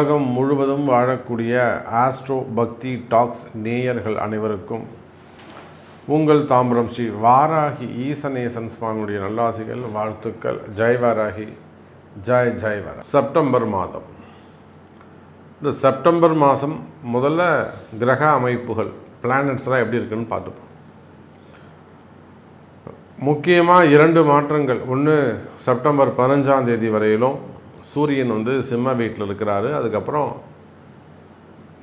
உலகம் முழுவதும் வாழக்கூடிய ஆஸ்ட்ரோ பக்தி டாக்ஸ் நேயர்கள் அனைவருக்கும் உங்கள் தாம்பரம் ஸ்ரீ வாராகி ஈசநேசன் சுவாமியுடைய நல்லாசிகள் வாழ்த்துக்கள். ஜெய் வாராகி. ஜெய் ஜாய் வர செப்டம்பர் மாதம். இந்த செப்டம்பர் மாதம் முதல்ல கிரக அமைப்புகள் பிளானட்ஸ்லாம் எப்படி இருக்குன்னு பார்த்துப்போம். முக்கியமாக இரண்டு மாற்றங்கள். ஒன்று செப்டம்பர் பதினஞ்சாம் தேதி வரையிலும் சூரியன் வந்து சிம்ம வீட்டில் இருக்கிறாரு. அதுக்கப்புறம்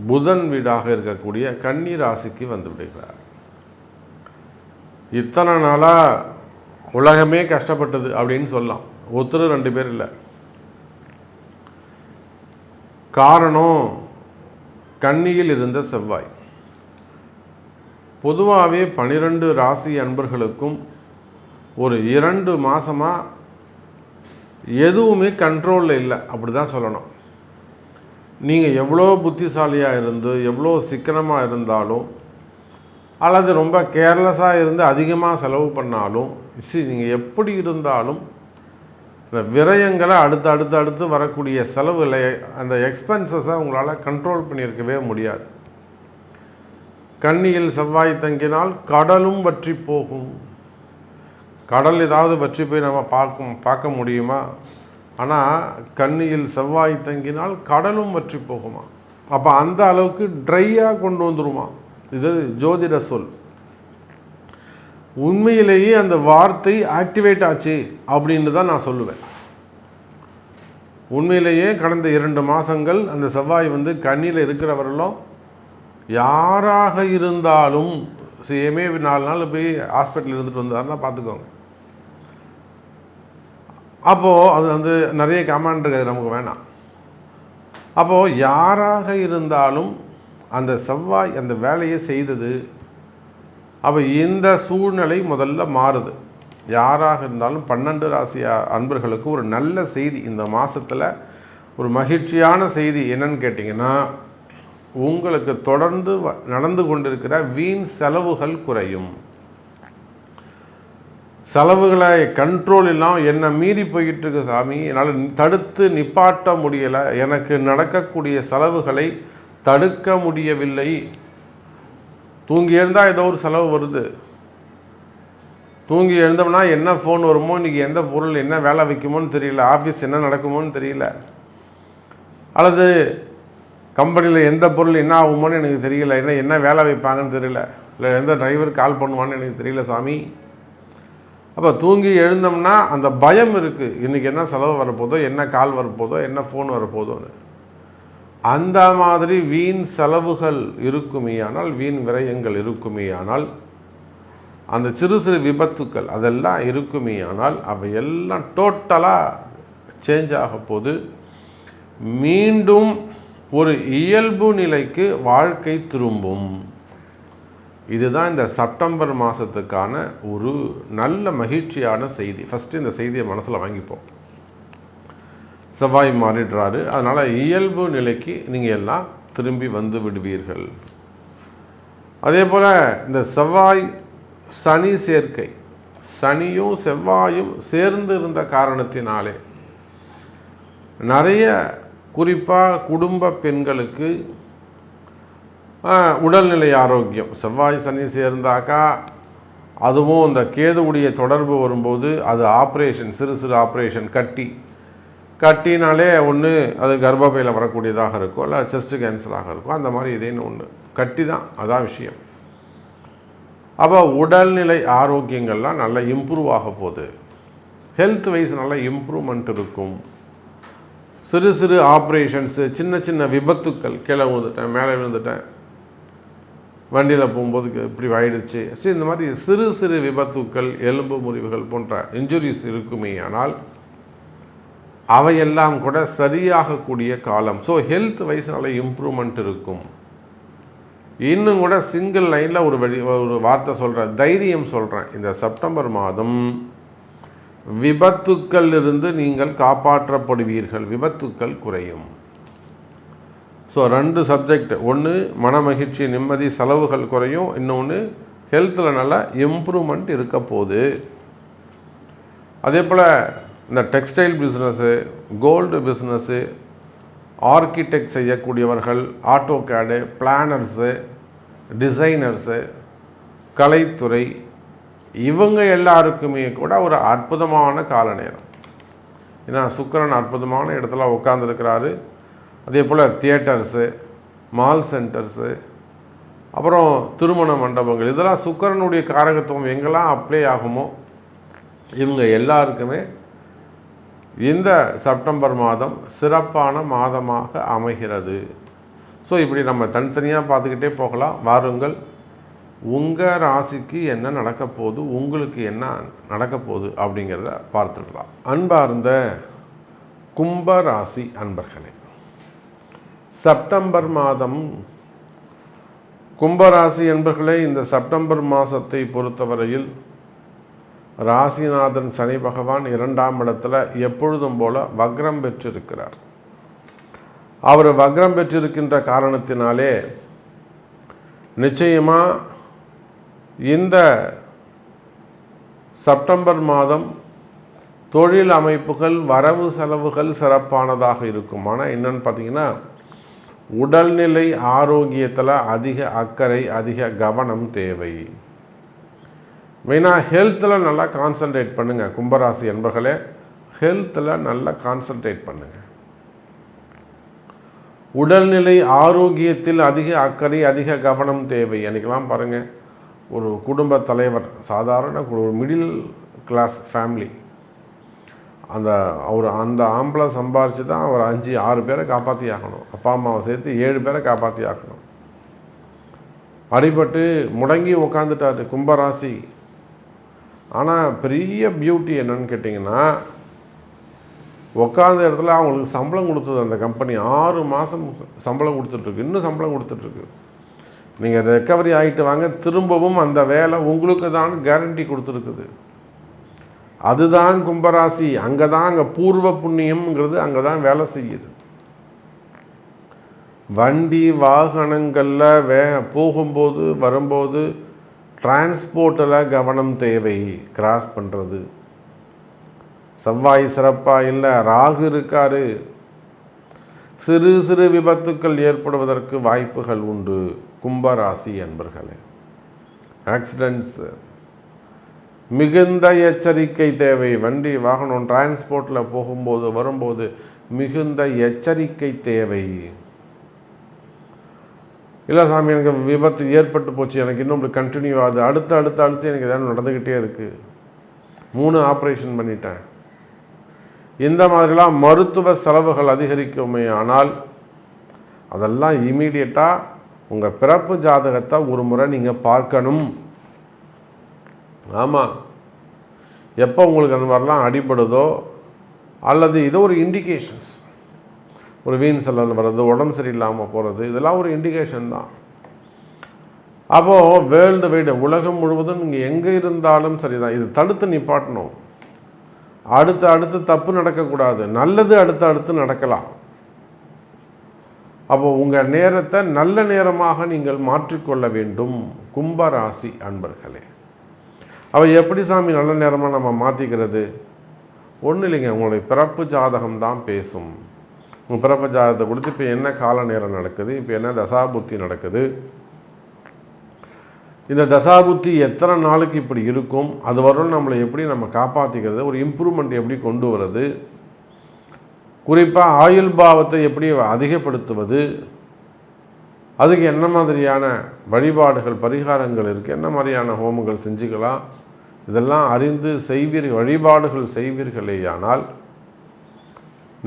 புதன் வீடாக இருக்கக்கூடிய கன்னி ராசிக்கு வந்து விடுகிறார். இத்தனை நாளாக உலகமே கஷ்டப்பட்டது அப்படின்னு சொல்லலாம். ஒருத்தர் ரெண்டு பேர் இல்லை. காரணம் கன்னியில் இருந்த செவ்வாய். பொதுவாகவே பனிரெண்டு ராசி அன்பர்களுக்கும் ஒரு இரண்டு மாதமாக எதுவுமே கண்ட்ரோலில் இல்லை. அப்படி தான் சொல்லணும். நீங்கள் எவ்வளோ புத்திசாலியாக இருந்து எவ்வளோ சிக்கனமாக இருந்தாலும் அல்லது ரொம்ப கேர்லெஸ்ஸாக இருந்து அதிகமாக செலவு பண்ணாலும் சி நீங்கள் எப்படி இருந்தாலும் இந்த விரயங்களை அடுத்து அடுத்து அடுத்து வரக்கூடிய செலவுகளை அந்த எக்ஸ்பென்சஸை உங்களால் கண்ட்ரோல் பண்ணியிருக்கவே முடியாது. கண்ணியில் செவ்வாய் தங்கினால் கடலும் வற்றி போகும். கடல் ஏதாவது வற்றி போய் நம்ம பார்க்கும் பார்க்க முடியுமா? ஆனால் கண்ணியில் செவ்வாய் தங்கினால் கடலும் வற்றி போகுமா? அப்போ அந்த அளவுக்கு ட்ரையாக கொண்டு வந்துருமா? இது ஜோதிட சொல். உண்மையிலேயே அந்த வார்த்தை ஆக்டிவேட் ஆச்சு அப்படின்னு தான் நான் சொல்லுவேன். உண்மையிலேயே கடந்த இரண்டு மாதங்கள் அந்த செவ்வாய் வந்து கண்ணியில் இருக்கிறவர்களும் யாராக இருந்தாலும் சேமே நாலு நாள் போய் ஹாஸ்பிட்டல் இருந்துட்டு வந்தாருன்னா பார்த்துக்கோங்க. அப்போது அது வந்து நிறைய கமாண்ட் இருக்குது நமக்கு வேணாம். அப்போது யாராக இருந்தாலும் அந்த செவ்வாய் அந்த வேலையை செய்தது அப்போ இந்த சூழ்நிலை முதல்ல மாறுது. யாராக இருந்தாலும் பன்னெண்டு ராசி அன்பர்களுக்கு ஒரு நல்ல செய்தி. இந்த மாதத்தில் ஒரு மகிழ்ச்சியான செய்தி என்னன்னு கேட்டிங்கன்னா உங்களுக்கு தொடர்ந்து நடந்து கொண்டிருக்கிற வீண் செலவுகள் குறையும். செலவுகளை கண்ட்ரோல் இல்லாமல் என்னை மீறி போய்கிட்டு இருக்கு சாமி. என்னால் தடுத்து நிப்பாட்ட முடியலை. எனக்கு நடக்கக்கூடிய செலவுகளை தடுக்க முடியவில்லை. தூங்கி எழுந்தால் ஏதோ ஒரு செலவு வருது. தூங்கி எழுந்தோம்னா என்ன ஃபோன் வருமோ இன்றைக்கி எந்த பொருள் என்ன வேலை வைக்குமோன்னு தெரியல. ஆஃபீஸ் என்ன நடக்குமோன்னு தெரியல. அல்லது கம்பெனியில் எந்த பொருள் என்ன ஆகுமோன்னு எனக்கு தெரியல. என்ன என்ன வேலை வைப்பாங்கன்னு தெரியல. இல்லை எந்த டிரைவர் கால் பண்ணுவான்னு எனக்கு தெரியல சாமி. அப்போ தூங்கி எழுந்தோம்னா அந்த பயம் இருக்குது இன்றைக்கி என்ன செலவு வரப்போதோ என்ன கால் வரப்போதோ என்ன ஃபோன் வரப்போதோன்னு. அந்த மாதிரி வீண் செலவுகள் இருக்குமேயானால் வீண் விரயங்கள் இருக்குமேயானால் அந்த சிறு சிறு விபத்துக்கள் அதெல்லாம் இருக்குமேயானால் அவை எல்லாம் டோட்டலாக சேஞ்ச் ஆக போது மீண்டும் ஒரு இயல்பு நிலைக்கு வாழ்க்கை திரும்பும். இதுதான் இந்த செப்டம்பர் மாதத்துக்கான ஒரு நல்ல மகிழ்ச்சியான செய்தி. ஃபஸ்ட்டு இந்த செய்தியை மனசில் வாங்கிப்போம். செவ்வாய் மாறிடுறாரு. அதனால் இயல்பு நிலைக்கு நீங்கள் எல்லாம் திரும்பி வந்து விடுவீர்கள். அதே போல் இந்த செவ்வாய் சனி சேர்க்கை. சனியும் செவ்வாயும் சேர்ந்து இருந்த காரணத்தினாலே நிறைய குறிப்பாக குடும்ப பெண்களுக்கு உடல்நிலை ஆரோக்கியம். செவ்வாய் சனி சேர்ந்தாக்கா அதுவும் இந்த கேதுவுடைய தொடர்பு வரும்போது அது ஆப்ரேஷன் சிறு சிறு ஆப்ரேஷன் கட்டி. கட்டினாலே ஒன்று அது கர்ப்பப்பையில் வரக்கூடியதாக இருக்கும். இல்லை செஸ்ட்டு கேன்சராக இருக்கும். அந்த மாதிரி இதேன்னு ஒன்று கட்டி தான் அதான் விஷயம். அப்போ உடல்நிலை ஆரோக்கியங்கள்லாம் நல்லா இம்ப்ரூவ் ஆக போகுது. ஹெல்த் வைஸ் நல்லா இம்ப்ரூவ்மெண்ட் இருக்கும். சிறு சிறு ஆப்ரேஷன்ஸு சின்ன சின்ன விபத்துக்கள். கீழே விழுந்துட்டேன் மேலே விழுந்துட்டேன். வண்டியில் போகும்போது இப்படி ஆயிடுச்சு. சரி இந்த மாதிரி சிறு சிறு விபத்துக்கள் எலும்பு முறிவுகள் போன்ற இன்ஜுரிஸ் இருக்குமே ஆனால் அவையெல்லாம் கூட சரியாகக்கூடிய காலம். ஸோ ஹெல்த் வைஸ் நல்ல இம்ப்ரூவ்மெண்ட் இருக்கும். இன்னும் கூட சிங்கிள் லைனில் ஒரு வழி ஒரு வார்த்தை சொல்கிறேன் தைரியம் சொல்கிறேன் இந்த செப்டம்பர் மாதம் விபத்துக்கள் இருந்து நீங்கள் காப்பாற்றப்படுவீர்கள். விபத்துக்கள் குறையும். ஸோ ரெண்டு சப்ஜெக்ட் ஒன்று மனமகிழ்ச்சி நிம்மதி செலவுகள் குறையும். இன்னொன்று ஹெல்த்தில் நல்லா இம்ப்ரூவ்மெண்ட் இருக்க போகுது. அதே போல் இந்த textile business gold business architect செய்யக்கூடியவர்கள் ஆட்டோ கேடு பிளானர்ஸு டிசைனர்ஸு கலைத்துறை இவங்க எல்லாருக்குமே கூட ஒரு அற்புதமான கால நேரம் ஏன்னா சுக்கிரன் அற்புதமான இடத்துல உட்காந்துருக்கிறாரு அதே போல் தியேட்டர்ஸு மால் சென்டர்ஸு அப்புறம் திருமண மண்டபங்கள். இதெல்லாம் சுக்கரனுடைய காரகத்துவம் எங்கெல்லாம் அப்ளை ஆகுமோ இவங்க எல்லாருக்குமே இந்த செப்டம்பர் மாதம் சிறப்பான மாதமாக அமைகிறது. ஸோ இப்படி நம்ம தனித்தனியாக பார்த்துக்கிட்டே போகலாம். வாருங்கள். உங்கள் ராசிக்கு என்ன நடக்க போகுது உங்களுக்கு என்ன நடக்க போகுது அப்படிங்கிறத பார்த்துடலாம். அன்பார்ந்த கும்ப ராசி அன்பர்களே செப்டம்பர் மாதம் கும்பராசி என்பர்களே இந்த செப்டம்பர் மாதத்தை பொறுத்தவரையில் ராசிநாதன் சனி பகவான் இரண்டாம் இடத்துல எப்பொழுதும் போல வக்ரம் பெற்றிருக்கிறார். அவர் வக்ரம் பெற்றிருக்கின்ற காரணத்தினாலே நிச்சயமாக இந்த செப்டம்பர் மாதம் தொழில் அமைப்புகள் வரவு செலவுகள் சிறப்பானதாக இருக்கும். ஆனால் என்னென்னு பார்த்தீங்கன்னா உடல்நிலை ஆரோக்கியத்தில் அதிக அக்கறை அதிக கவனம் தேவை. மெயினாக ஹெல்த்தில் நல்லா கான்சன்ட்ரேட் பண்ணுங்கள் கும்பராசி என்பர்களே ஹெல்த்தில் நல்லா கான்சன்ட்ரேட் பண்ணுங்கள் உடல்நிலை ஆரோக்கியத்தில் அதிக அக்கறை அதிக கவனம் தேவை. அன்றைக்கெல்லாம் பாருங்கள் ஒரு குடும்ப தலைவர் சாதாரண ஒரு மிடில் கிளாஸ் ஃபேமிலி அந்த அவர் அந்த ஆம்பளை சம்பாரித்து தான் அவர் அஞ்சு ஆறு பேரை காப்பாற்றி ஆகணும் அப்பா அம்மாவை சேர்த்து ஏழு பேரை காப்பாற்றி ஆக்கணும் அடிபட்டு முடங்கி உக்காந்துட்டார் கும்பராசி. ஆனால் பெரிய பியூட்டி என்னன்னு கேட்டிங்கன்னா உட்காந்த இடத்துல அவங்களுக்கு சம்பளம் கொடுத்தது அந்த கம்பெனி ஆறு மாதம் சம்பளம் கொடுத்துட்ருக்கு. இன்னும் சம்பளம் கொடுத்துட்ருக்கு. நீங்கள் ரெக்கவரி ஆகிட்டு வாங்க. திரும்பவும் அந்த வேலை உங்களுக்கு தான் கேரண்டி கொடுத்துருக்குது. அதுதான் கும்பராசி. அங்கே தான் அங்கே பூர்வ புண்ணியம்ங்கிறது அங்கே தான் வேலை செய்யுது. வண்டி வாகனங்களில் வே போகும்போது வரும்போது டிரான்ஸ்போர்ட்டில் கவனம் தேவை. கிராஸ் பண்ணுறது செவ்வாய் சிறப்பாக இல்லை ராகு இருக்காரு. சிறு சிறு விபத்துக்கள் ஏற்படுவதற்கு வாய்ப்புகள் உண்டு. கும்பராசி என்பர்களே ஆக்சிடென்ட்ஸு மிகுந்த எச்சரிக்கை தேவை. வண்டி வாகனம் டிரான்ஸ்போர்ட்டில் போகும்போது வரும்போது மிகுந்த எச்சரிக்கை தேவை. இல்லை சாமி எனக்கு விபத்து ஏற்பட்டு போச்சு. எனக்கு இன்னும் இப்படி கண்டினியூ ஆகுது. அடுத்து அடுத்து அடுத்து எனக்கு எதாவது நடந்துக்கிட்டே இருக்குது மூணு ஆப்ரேஷன் பண்ணிட்டேன். இந்த மாதிரிலாம் மருத்துவ செலவுகள் அதிகரிக்குமே. ஆனால் அதெல்லாம் இமீடியட்டாக உங்கள் பிறப்பு ஜாதகத்தை ஒரு முறை நீங்கள் பார்க்கணும். ஆமாம் எப்போ உங்களுக்கு அந்த மாதிரிலாம் அடிபடுதோ அல்லது இதோ ஒரு இண்டிகேஷன்ஸ் ஒரு வீண் செல்லல் வர்றது உடம்பு சரியில்லாமல் போகிறது இதெல்லாம் ஒரு இண்டிகேஷன் தான். அப்போது வேர்ல்டு வைடு உலகம் முழுவதும் நீங்கள் எங்கே இருந்தாலும் சரிதான். இது தடுத்து நிப்பாட்டணும். அடுத்து அடுத்து தப்பு நடக்கக்கூடாது. நல்லது அடுத்து அடுத்து நடக்கலாம். அப்போ உங்கள் நேரத்தை நல்ல நேரமாக நீங்கள் மாற்றிக்கொள்ள வேண்டும். கும்பராசி அன்பர்களே. அவள் எப்படி சாமி நல்ல நேரமாக நம்ம மாற்றிக்கிறது ஒன்றும் இல்லைங்க உங்களுடைய பிறப்பு ஜாதகம் தான் பேசும். உங்கள் பிறப்பு ஜாதகத்தை கொடுத்து இப்போ என்ன கால நேரம் நடக்குது? இப்போ என்ன தசாபுத்தி நடக்குது? இந்த தசாபுத்தி எத்தனை நாளுக்கு இப்படி இருக்கும்? அது வரும் நம்மளை எப்படி நம்ம காப்பாற்றிக்கிறது ஒரு இம்ப்ரூவ்மெண்ட் எப்படி கொண்டு வர்றது? குறிப்பாக ஆயுள் பாவத்தை எப்படி அதிகப்படுத்துவது? அதுக்கு என்ன மாதிரியான வழிபாடுகள் பரிகாரங்கள் இருக்குது என்ன மாதிரியான ஹோமங்கள் செஞ்சுக்கலாம்? இதெல்லாம் அறிந்து செய்வீர்கள் வழிபாடுகள் செய்வீர்களேயானால்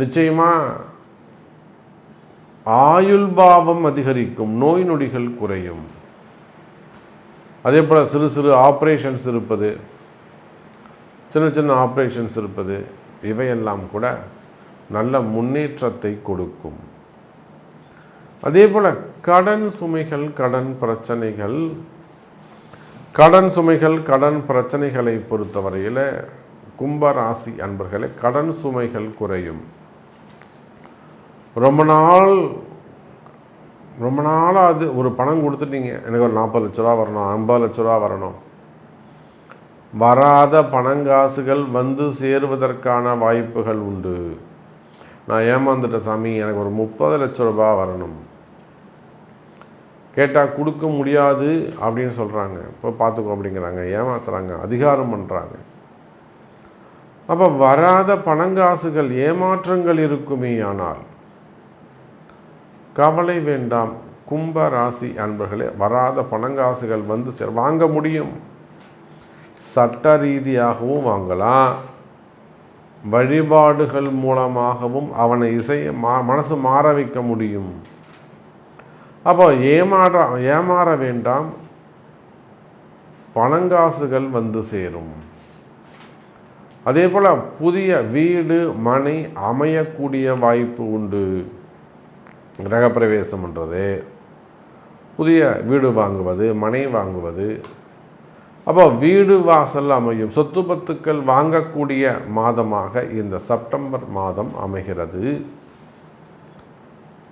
நிச்சயமாக ஆயுள் பாவம் அதிகரிக்கும் நோய் நொடிகள் குறையும். அதே போல் சிறு சிறு ஆப்ரேஷன்ஸ் இருப்பது சின்ன சின்ன ஆப்ரேஷன்ஸ் இருப்பது இவையெல்லாம் கூட நல்ல முன்னேற்றத்தை கொடுக்கும். அதே போல் கடன் சுமைகள் கடன் பிரச்சனைகள். கடன் சுமைகள் கடன் பிரச்சனைகளை பொறுத்தவரையில் கும்பராசி அன்பர்களே கடன் சுமைகள் குறையும். ரொம்ப நாள் ரொம்ப நாளாக அது ஒரு பணம் கொடுத்துட்டீங்க. எனக்கு ஒரு நாற்பது லட்ச ரூபா வரணும் ஐம்பது லட்ச ரூபா வரணும். வராத பணங்காசுகள் வந்து சேருவதற்கான வாய்ப்புகள் உண்டு. நான் ஏமாந்துட்ட சாமி எனக்கு ஒரு முப்பது லட்ச ரூபா வரணும். கேட்டால் கொடுக்க முடியாது அப்படின்னு சொல்கிறாங்க இப்போ பார்த்துக்கோ அப்படிங்கிறாங்க. ஏமாத்துறாங்க. அதிகாரம் பண்ணுறாங்க அப்போ வராத பணங்காசுகள் ஏமாற்றங்கள் இருக்குமே ஆனால் கவலை வேண்டாம். கும்ப ராசி அன்பர்களே வராத பணங்காசுகள் வந்து சேர் வாங்க முடியும். சட்ட ரீதியாகவும் வாங்கலாம். வழிபாடுகள் மூலமாகவும் அவனை இசைய மா மனசு மாற வைக்க முடியும். அப்போ ஏமாற ஏமாற வேண்டாம். பணங்காசுகள் வந்து சேரும். அதே போல் புதிய வீடு மனை அமையக்கூடிய வாய்ப்பு உண்டு. கிரகப்பிரவேசம்ன்றது புதிய வீடு வாங்குவது மனை வாங்குவது. அப்போ வீடு வாசல் அமையும். சொத்து பத்துக்கள் வாங்கக்கூடிய மாதமாக இந்த செப்டம்பர் மாதம் அமைகிறது.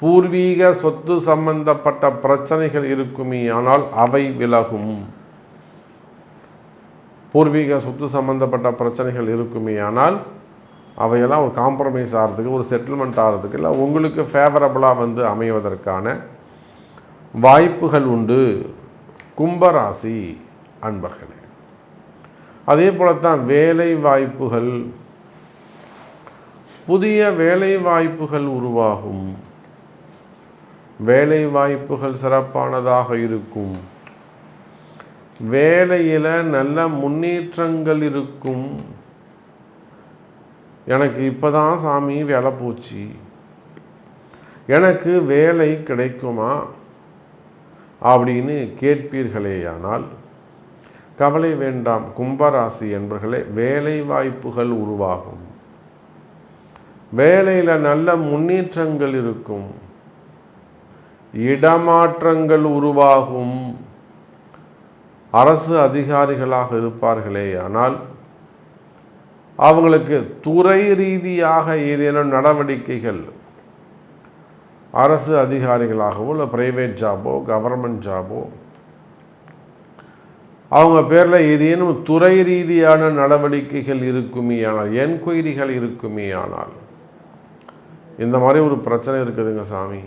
பூர்வீக சொத்து சம்பந்தப்பட்ட பிரச்சனைகள் இருக்குமே ஆனால் அவை விலகும். பூர்வீக சொத்து சம்பந்தப்பட்ட பிரச்சனைகள் இருக்குமே ஆனால் அவையெல்லாம் ஒரு காம்ப்ரமைஸ் ஆகிறதுக்கு ஒரு செட்டில்மெண்ட் ஆகிறதுக்கு இல்லை உங்களுக்கு ஃபேவரபுளாக வந்து அமைவதற்கான வாய்ப்புகள் உண்டு. கும்பராசி அன்பர்களே அதே போலத்தான் வேலை வாய்ப்புகள் புதிய வேலை வாய்ப்புகள் உருவாகும். வேலை வாய்ப்புகள் சிறப்பானதாக இருக்கும். வேலையில் நல்ல முன்னேற்றங்கள் இருக்கும். எனக்கு இப்போ தான் சாமி வேலை போச்சு. எனக்கு வேலை கிடைக்குமா? அப்படின்னு கேட்பீர்களேயானால் கவலை வேண்டாம். கும்பராசி என்பர்களே வேலை வாய்ப்புகள் உருவாகும். வேலையில் நல்ல முன்னேற்றங்கள் இருக்கும். இடமாற்றங்கள் உருவாகும். அரசு அதிகாரிகளாக இருப்பார்களே ஆனால் அவங்களுக்கு துறை ரீதியாக ஏதேனும் நடவடிக்கைகள் அரசு அதிகாரிகளாகவோ இல்லை ப்ரைவேட் ஜாபோ கவர்மெண்ட் ஜாபோ அவங்க பேரில் ஏதேனும் துறை ரீதியான நடவடிக்கைகள் இருக்குமே ஆனால் என்கொயரிகள் இருக்குமே ஆனால் இந்த மாதிரி ஒரு பிரச்சனை இருக்குதுங்க சாமி.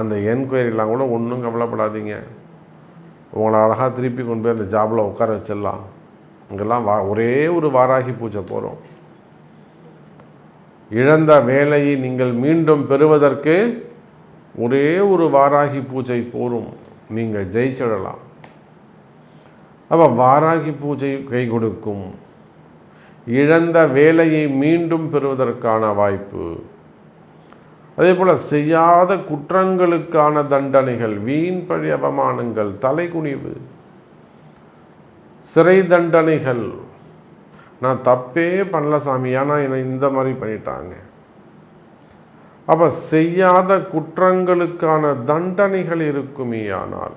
அந்த என்கொயரிலாம் கூட ஒன்றும் கவலைப்படாதீங்க. உங்களை அழகாக திருப்பி கொண்டு போய் அந்த ஜாபில் உட்கார வச்சிடலாம். இங்கெல்லாம் வா ஒரே ஒரு வாராகி பூஜை போகிறோம் இழந்த வேலையை நீங்கள் மீண்டும் பெறுவதற்கு ஒரே ஒரு வாராகி பூஜை போரும். நீங்கள் ஜெயிச்சிடலாம். அப்போ வாராகி பூஜை கை கொடுக்கும். இழந்த வேலையை மீண்டும் பெறுவதற்கான வாய்ப்பு. அதே போல் செய்யாத குற்றங்களுக்கான தண்டனைகள் வீண் பழி அவமானங்கள் தலைகுனிவு சிறை தண்டனைகள். நான் தப்பே பண்ணல சாமி. ஆனால் என்னை இந்த மாதிரி பண்ணிட்டாங்க. அப்போ செய்யாத குற்றங்களுக்கான தண்டனைகள் இருக்குமே ஆனால்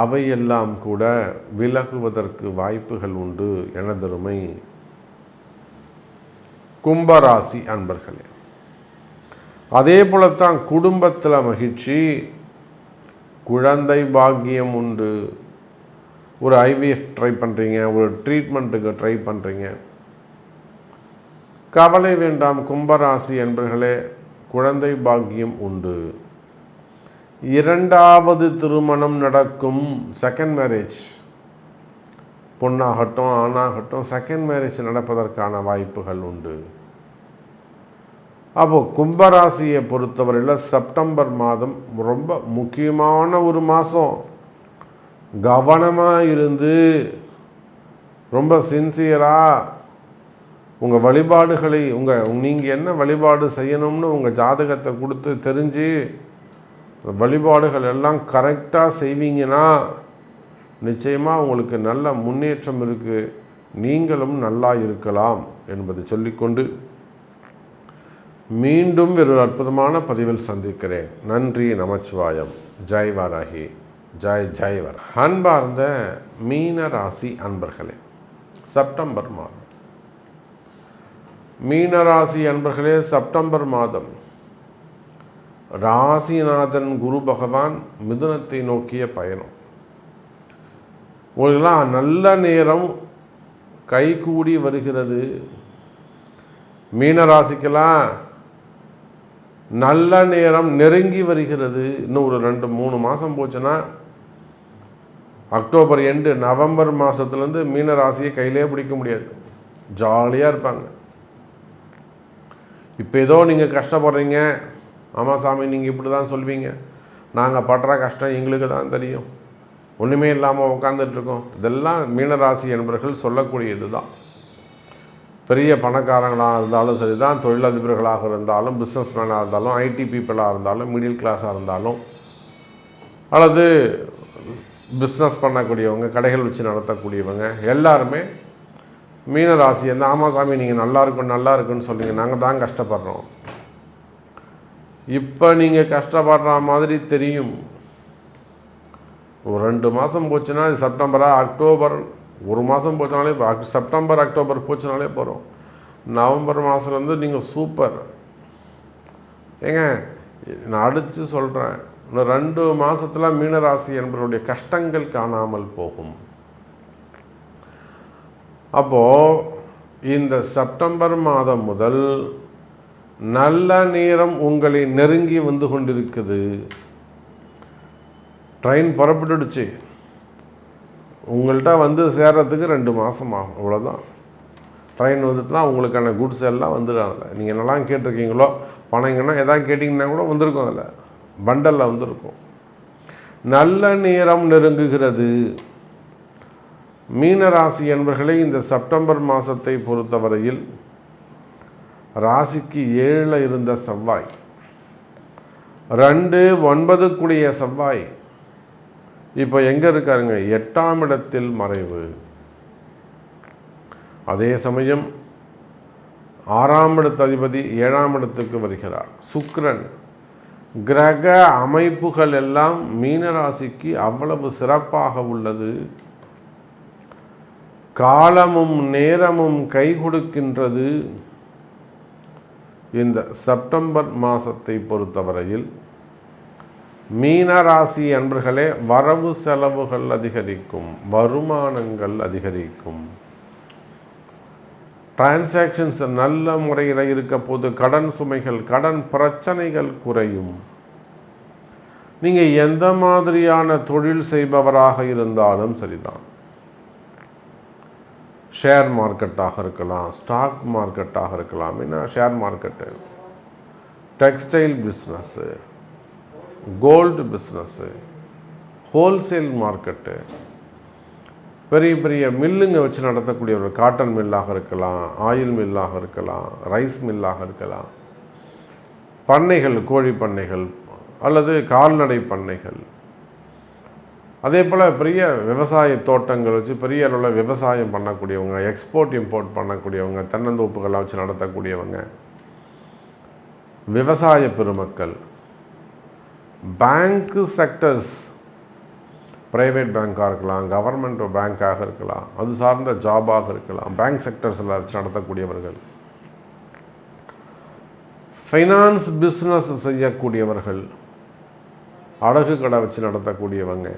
அவையெல்லாம் கூட விலகுவதற்கு வாய்ப்புகள் உண்டு. எனதருமை கும்பராசி அன்பர்களே அதே போலத்தான் குடும்பத்தில் மகிழ்ச்சி குழந்தை பாக்கியம் உண்டு. ஒரு ஐவிஎஃப் ட்ரை பண்ணுறீங்க ஒரு ட்ரீட்மெண்ட்டுக்கு ட்ரை பண்ணுறீங்க கவலை வேண்டாம் கும்பராசி என்பர்களே குழந்தை பாக்கியம் உண்டு. இரண்டாவது திருமணம் நடக்கும் செகண்ட் மேரேஜ் பொண்ணாகட்டும் ஆணாகட்டும் செகண்ட் மேரேஜ் நடப்பதற்கான வாய்ப்புகள் உண்டு. அப்போது கும்பராசியை பொறுத்தவரையில் செப்டம்பர் மாதம் ரொம்ப முக்கியமான ஒரு மாதம் கவனமாக இருந்து ரொம்ப சின்சியராக உங்கள் வழிபாடுகளை உங்கள் நீங்கள் என்ன வழிபாடு செய்யணும்னு உங்கள் ஜாதகத்தை கொடுத்து தெரிஞ்சு வழிபாடுகள் எல்லாம் கரெக்டாக செய்வீங்கன்னா நிச்சயமாக உங்களுக்கு நல்ல முன்னேற்றம் இருக்குது நீங்களும் நல்லா இருக்கலாம் என்பதை சொல்லிக்கொண்டு மீண்டும் ஒரு அற்புதமான பதிவில் சந்திக்கிறேன். நன்றி நமச்சிவாயம். ஜெய் வாராகி. ஜெய் ஜெய் வர. அன்பார்ந்த மீன ராசி அன்பர்களே செப்டம்பர் மாதம். மீனராசி அன்பர்களே செப்டம்பர் மாதம். ராசிநாதன் குரு பகவான் மிதுனத்தை நோக்கிய பயணம். உங்களுக்கெல்லாம் நல்ல நேரம் கைகூடி வருகிறது. மீனராசிக்கெல்லாம் நல்ல நேரம் நெருங்கி வருகிறது. இன்னும் ஒரு ரெண்டு மூணு மாதம் போச்சுன்னா அக்டோபர் எண்டு நவம்பர் மாதத்துலேருந்து மீன ராசியை கையிலே பிடிக்க முடியாது. ஜாலியாக இருப்பாங்க. இப்போ ஏதோ நீங்கள் கஷ்டப்படுறீங்க. ஆமாம் சாமி நீங்கள் இப்படி தான் சொல்வீங்க. நாங்கள் படுற கஷ்டம் எங்களுக்கு தான் தெரியும். ஒன்றுமே இல்லாமல் உட்காந்துட்ருக்கோம் இதெல்லாம் மீனராசி என்பவர்கள் சொல்லக்கூடியது தான் பெரிய பணக்காரங்களாக இருந்தாலும் சரி தான் தொழிலதிபர்களாக இருந்தாலும் பிஸ்னஸ் மேனாக இருந்தாலும் ஐடி பீப்புளாக இருந்தாலும் மிடில் கிளாஸாக இருந்தாலும் அல்லது பிஸ்னஸ் பண்ணக்கூடியவங்க கடைகள் வச்சு நடத்தக்கூடியவங்க எல்லாருமே மீனராசி எந்த ஆமாம் சாமி நீங்கள் நல்லா இருக்கும் நல்லா இருக்குன்னு சொல்லுங்க நாங்கள் தான் கஷ்டப்படுறோம். இப்போ நீங்கள் கஷ்டப்படுற மாதிரி தெரியும். ஒரு ரெண்டு மாதம் போச்சுன்னா செப்டம்பராக செப்டம்பரா அக்டோபர் ஒரு மாதம் போச்சுனாலே செப்டம்பர் அக்டோபர் போச்சுனாலே போகிறோம் நவம்பர் மாதத்துலேருந்து நீங்கள் சூப்பர். ஏங்க நான் அடித்து சொல்கிறேன் இன்னும் ரெண்டு மாதத்தில் மீனராசி என்பவருடைய கஷ்டங்கள் காணாமல் போகும். அப்போது இந்த செப்டம்பர் மாதம் முதல் நல்ல நேரம் உங்களை நெருங்கி வந்து கொண்டிருக்குது. ட்ரெயின் புறப்பட்டுடுச்சு. உங்கள்கிட்ட வந்து சேர்கிறதுக்கு ரெண்டு மாதம் ஆகும். இவ்வளோதான் ட்ரெயின் வந்துட்டுனா உங்களுக்கான குட்ஸ் எல்லாம் வந்துடும் அதில். நீங்கள் என்னெல்லாம் கேட்டிருக்கீங்களோ பணங்கன்னா எதாவது கேட்டிங்கன்னா கூட வந்திருக்கும் அதில். பண்டலில் வந்திருக்கும். நல்ல நேரம் நெருங்குகிறது. மீனராசி என்பர்களை இந்த செப்டம்பர் மாதத்தை பொறுத்தவரையில் ராசிக்கு ஏழில் இருந்த செவ்வாய். ரெண்டு ஒன்பதுக்குடைய செவ்வாய். இப்போ எங்கே இருக்காருங்க? எட்டாம் இடத்தில் மறைவு. அதே சமயம் ஆறாம் இடத்து அதிபதி ஏழாம் இடத்துக்கு வருகிறார். சுக்ரன் கிரக அமைப்புகள் எல்லாம் மீனராசிக்கு அவ்வளவு சிறப்பாக உள்ளது. காலமும் நேரமும் கை கொடுக்கின்றது. இந்த செப்டம்பர் மாதத்தை பொறுத்தவரையில் மீனராசி அன்பர்களே வரவு செலவுகள் அதிகரிக்கும் வருமானங்கள் அதிகரிக்கும். டிரான்சாக்ஷன்ஸ் நல்ல முறையில் இருக்க போது கடன் சுமைகள் கடன் பிரச்சனைகள் குறையும். நீங்கள் எந்த மாதிரியான தொழில் செய்பவராக இருந்தாலும் சரிதான். ஷேர் மார்க்கெட்டாக இருக்கலாம் ஸ்டாக் மார்க்கெட்டாக இருக்கலாம் என்ன share market textile business gold business wholesale market பெரிய பெரிய மில்லுங்க வச்சு நடத்தக்கூடியவர்கள் காட்டன் மில்லாக இருக்கலாம் ஆயில் மில்லாக இருக்கலாம் ரைஸ் மில்லாக இருக்கலாம். பண்ணைகள் கோழி பண்ணைகள் அல்லது கால்நடை பண்ணைகள். அதே போல் பெரிய விவசாய தோட்டங்கள் வச்சு பெரிய அளவில் விவசாயம் பண்ணக்கூடியவங்க எக்ஸ்போர்ட் இம்போர்ட் பண்ணக்கூடியவங்க தென்னந்தோப்புகளாக வச்சு நடத்தக்கூடியவங்க. விவசாய பெருமக்கள். பேங்க்கு செக்டர்ஸ் ப்ரைவேட் பேங்க்காக இருக்கலாம் கவர்மெண்ட் பேங்க்காக இருக்கலாம் அது சார்ந்த ஜாபாக இருக்கலாம் பேங்க் செக்டர்ஸில் வச்சு நடத்தக்கூடியவர்கள். ஃபைனான்ஸ் பிஸ்னஸ் செய்யக்கூடியவர்கள் அடகு கடை வச்சு நடத்தக்கூடியவங்க.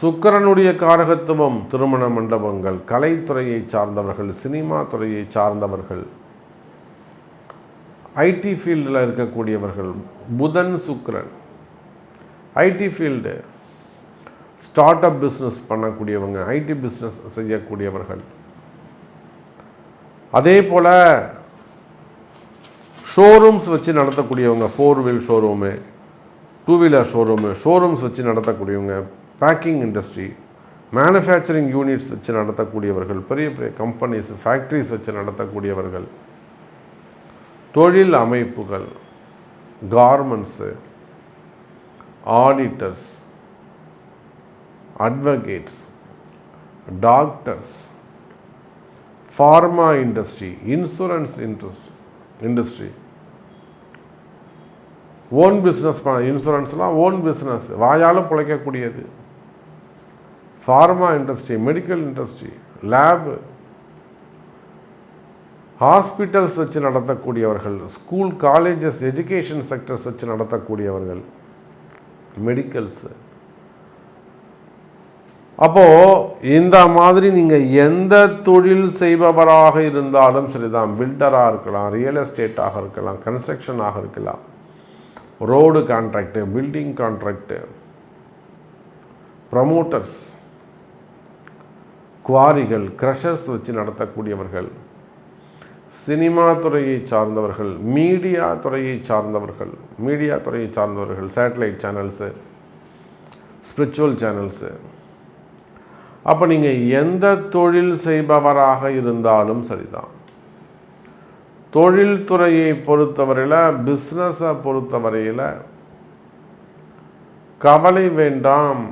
சுக்கரனுடைய காரகத்துவம் திருமண மண்டபங்கள் கலைத்துறையை சார்ந்தவர்கள் சினிமா துறையை சார்ந்தவர்கள். ஐடி ஃபீல்டில் இருக்கக்கூடியவர்கள் புதன் சுக்கரன். IT field start up business பண்ணக்கூடியவங்க ஐடி பிஸ்னஸ் செய்யக்கூடியவர்கள். அதே போல் ஷோரூம்ஸ் வச்சு நடத்தக்கூடியவங்க four wheel showroom two wheeler showroom showrooms வச்சு நடத்தக்கூடியவங்க பேக்கிங் இண்டஸ்ட்ரி மேனுஃபேக்சரிங் யூனிட்ஸ் வச்சு நடத்தக்கூடியவர்கள் பெரிய பெரிய கம்பெனிஸ் ஃபேக்ட்ரிஸ் வச்சு நடத்தக்கூடியவர்கள். தொழில் அமைப்புகள் garments auditors advocates doctors pharma industry insurance industry industry own business பண்ண இன்சூரன்ஸ்லாம் ஓன் பிஸ்னஸ் வாயால் பிழைக்கக்கூடியது. Pharma industry medical industry lab hospitals வச்சு நடத்தக்கூடியவர்கள் ஸ்கூல் காலேஜஸ் எஜுகேஷன் செக்டர்ஸ் வச்சு நடத்தக்கூடியவர்கள் மெடிக்கல்ஸு அப்போது இந்த மாதிரி நீங்கள் எந்த தொழில் செய்பவராக இருந்தாலும் சரிதான் பில்டராக இருக்கலாம் ரியல் எஸ்டேட்டாக இருக்கலாம் கன்ஸ்ட்ரக்ஷனாக இருக்கலாம். Road contract building contract promoters குவாரிகள் crushers வச்சு நடத்தக்கூடியவர்கள். சினிமா துறையை சார்ந்தவர்கள் மீடியா துறையை சார்ந்தவர்கள் மீடியா துறையை சார்ந்தவர்கள் சேட்டலைட் சேனல்ஸு ஸ்பிரிச்சுவல் சேனல்ஸு அப்போ நீங்கள் எந்த தொழில் செய்பவராக இருந்தாலும் சரிதான். தொழில்துறையை பொறுத்தவரையில் பிஸ்னஸை பொறுத்தவரையில் கவலை வேண்டாம்.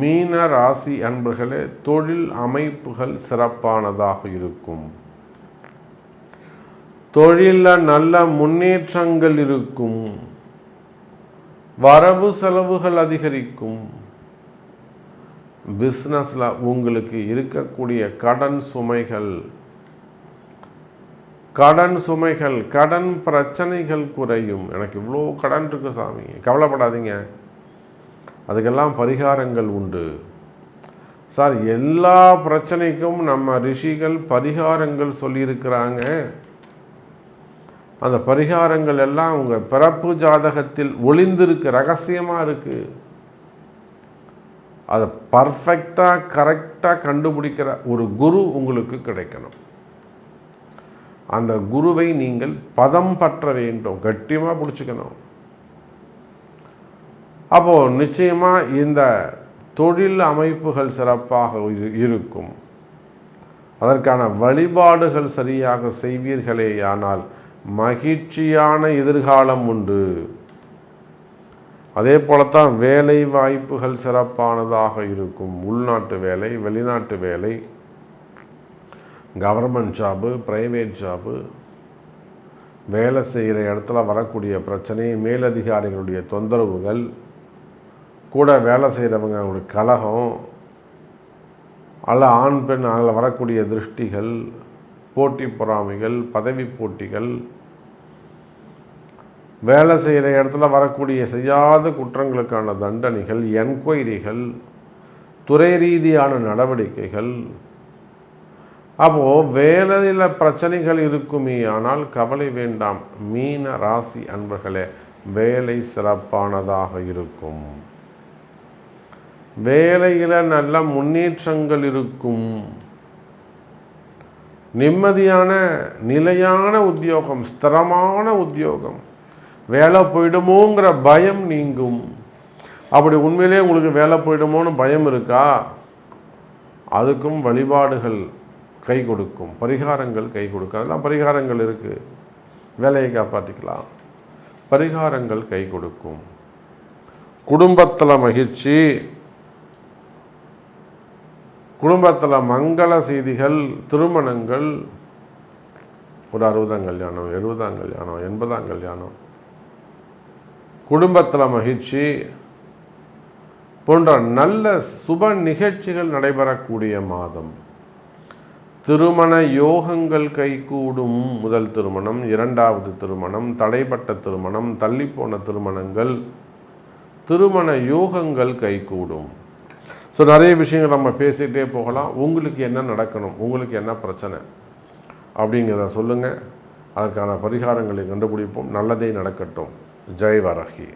மீன ராசி அன்பர்களே தொழில் அமைப்புகள் சிறப்பானதாக இருக்கும். தொழிலில் நல்ல முன்னேற்றங்கள் இருக்கும். வரவு செலவுகள் அதிகரிக்கும். பிஸ்னஸில் உங்களுக்கு இருக்கக்கூடிய கடன் சுமைகள். கடன் சுமைகள் கடன் பிரச்சனைகள் குறையும். எனக்கு இவ்வளோ கடன் இருக்கு சாமி. கவலைப்படாதீங்க. அதுக்கெல்லாம் பரிகாரங்கள் உண்டு. சார் எல்லா பிரச்சனைக்கும் நம்ம ரிஷிகள் பரிகாரங்கள் சொல்லியிருக்கிறாங்க. அந்த பரிகாரங்கள் எல்லாம் உங்கள் பிறப்பு ஜாதகத்தில் ஒளிந்திருக்கு ரகசியமாக இருக்குது அதை பர்ஃபெக்டாக கரெக்டாக கண்டுபிடிக்கிற ஒரு குரு உங்களுக்கு கிடைக்கணும். அந்த குருவை நீங்கள் பதம் பற்ற வேண்டும் கட்டியமாக பிடிச்சிக்கணும். அப்போது நிச்சயமாக இந்த தொழில் அமைப்புகள் சிறப்பாக இருக்கும். அதற்கான வழிபாடுகள் சரியாக செய்வீர்களே ஆனால் மகிழ்ச்சியான எதிர்காலம் உண்டு. அதே போலத்தான் வேலை வாய்ப்புகள் சிறப்பானதாக இருக்கும். உள்நாட்டு வேலை வெளிநாட்டு வேலை கவர்மெண்ட் ஜாபு ப்ரைவேட் ஜாபு வேலை செய்கிற இடத்துல வரக்கூடிய பிரச்சனை மேலதிகாரிகளுடைய தொந்தரவுகள் கூட வேலை செய்கிறவங்களுடைய கலகம் அல்ல ஆண் பெண் அதில் வரக்கூடிய திருஷ்டிகள் போட்டி பொறாமைகள் பதவி போட்டிகள் வேலை செய்கிற இடத்துல வரக்கூடிய செய்யாத குற்றங்களுக்கான தண்டனைகள் என்கொயரிகள் துறை ரீதியான நடவடிக்கைகள். அப்போது வேலையில் பிரச்சனைகள் இருக்குமே ஆனால் கவலை வேண்டாம். மீன ராசி அன்பர்களே வேலை சிறப்பானதாக இருக்கும். வேலையில் நல்ல முன்னேற்றங்கள் இருக்கும். நிம்மதியான நிலையான உத்தியோகம் ஸ்திரமான உத்தியோகம். வேலை போயிடுமோங்கிற பயம் நீங்கும். அப்படி உண்மையிலே உங்களுக்கு வேலை போயிடுமோன்னு பயம் இருக்கா? அதுக்கும் வழிபாடுகள் கை கொடுக்கும். பரிகாரங்கள் கை கொடுக்கும். அதெல்லாம் பரிகாரங்கள் இருக்குது வேலையை காப்பாற்றிக்கலாம் பரிகாரங்கள் கை கொடுக்கும். குடும்பத்தில் மகிழ்ச்சி. குடும்பத்தில் மங்கள செய்திகள் திருமணங்கள் ஒரு அறுபதாம் கல்யாணம் எழுபதாம் கல்யாணம் எண்பதாம் கல்யாணம் குடும்பத்தில் மகிழ்ச்சி போன்ற நல்ல சுப நிகழ்ச்சிகள் நடைபெறக்கூடிய மாதம். திருமண யோகங்கள் கைகூடும் முதல் திருமணம் இரண்டாவது திருமணம் தடைப்பட்ட திருமணம் தள்ளிப்போன திருமணங்கள் திருமண யோகங்கள் கைகூடும். ஸோ நிறைய விஷயங்கள் நம்ம பேசிக்கிட்டே போகலாம். உங்களுக்கு என்ன நடக்கணும்? உங்களுக்கு என்ன பிரச்சனை? அப்படிங்கிறத சொல்லுங்கள் அதற்கான பரிகாரங்களை கண்டுபிடிப்போம். நல்லதே நடக்கட்டும். ஜெய் வரகி.